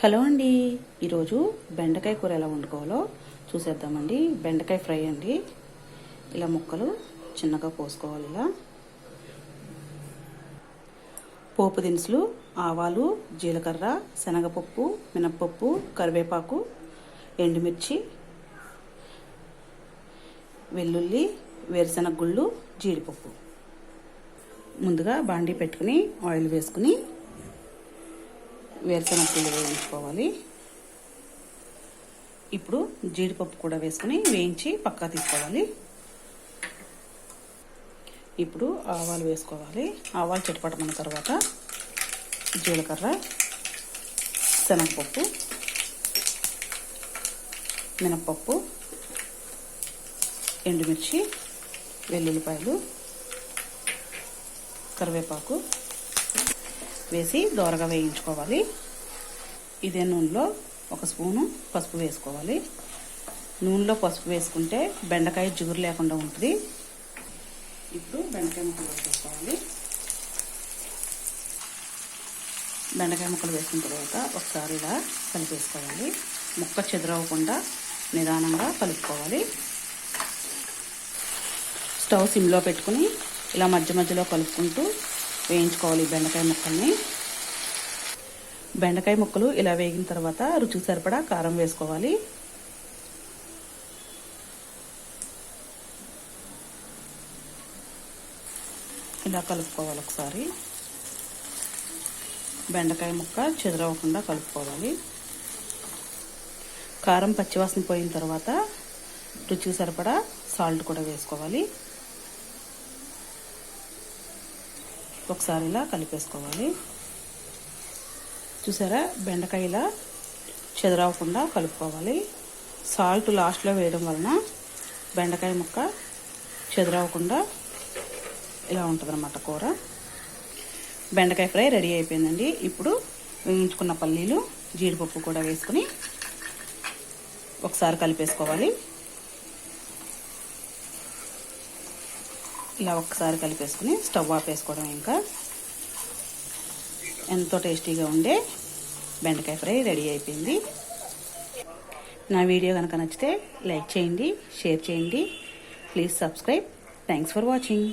Hello అండి. ఈరోజు బెండకాయ కూర ఎలా వండుకోవాలో చూసేద్దామండి. బెండకాయ ఫ్రై అండి. ఇలా ముక్కలు చిన్నగా కోసుకోవాలి ఇలా. పోపు దినుసులు ఆవాలు జీలకర్ర శనగపప్పు మినప్పప్పు కరివేపాకు ఎండుమిర్చి వెల్లుల్లి వేరుశనగ గుళ్ళు జీడిపప్పు. ముందుగా బాండీ పెట్టుకుని ఆయిల్ వేసుకుని వేరుశనగలు వేయించుకోవాలి. ఇప్పుడు జీడిపప్పు కూడా వేసుకుని వేయించి పక్కా తీసుకోవాలి. ఇప్పుడు ఆవాలు వేసుకోవాలి. ఆవాలు చిటపటమన్న తర్వాత జీలకర్ర శనగపప్పు మినప్పప్పు ఎండుమిర్చి వెల్లుల్లిపాయలు కరివేపాకు వేసి దోరగా వేయించుకోవాలి. ఇదే నూనెలో ఒక స్పూను పసుపు వేసుకోవాలి. నూనెలో పసుపు వేసుకుంటే బెండకాయ జిగురు లేకుండా ఉంటుంది. ఇప్పుడు బెండకాయ ముక్కలు వేసుకోవాలి బెండకాయ ముక్కలు వేసిన తర్వాత ఒకసారి ఇలా కలిపేసుకోవాలి. ముక్క చెదరవకుండా నిదానంగా కలుపుకోవాలి. స్టవ్ సిమ్లో పెట్టుకుని ఇలా మధ్య మధ్యలో కలుపుకుంటూ వేయించుకోవాలి బెండకాయ ముక్కల్ని. బెండకాయ ముక్కలు ఇలా వేగిన తర్వాత రుచికి సరిపడా కారం వేసుకోవాలి. ఇలా కలుపుకోవాలి ఒకసారి. బెండకాయ ముక్క చెదరవకుండా కలుపుకోవాలి. కారం పచ్చివాసన పోయిన తర్వాత రుచికి సరిపడా సాల్ట్ కూడా వేసుకోవాలి. ఒకసారి ఇలా కలిపేసుకోవాలి. చూసారా? బెండకాయ ఇలా చెదరవకుండా కలుపుకోవాలి. సాల్ట్ లాస్ట్లో వేయడం వలన బెండకాయ ముక్క చెదరవకుండా ఇలా ఉంటుందన్నమాట కూర. బెండకాయ ఫ్రై రెడీ అయిపోయిందండి. ఇప్పుడు వేయించుకున్న పల్లీలు జీడిపప్పు కూడా వేసుకుని ఒకసారి కలిపేసుకోవాలి. ఇలా ఒక్కసారి కలిపేసుకుని స్టవ్ ఆపేసుకోవడం ఇంకా. ఎంతో టేస్టీగా ఉండే బెండకాయ ఫ్రై రెడీ అయిపోయింది. నా వీడియో కనుక నచ్చితే లైక్ చేయండి షేర్ చేయండి. Please subscribe. Thanks for watching.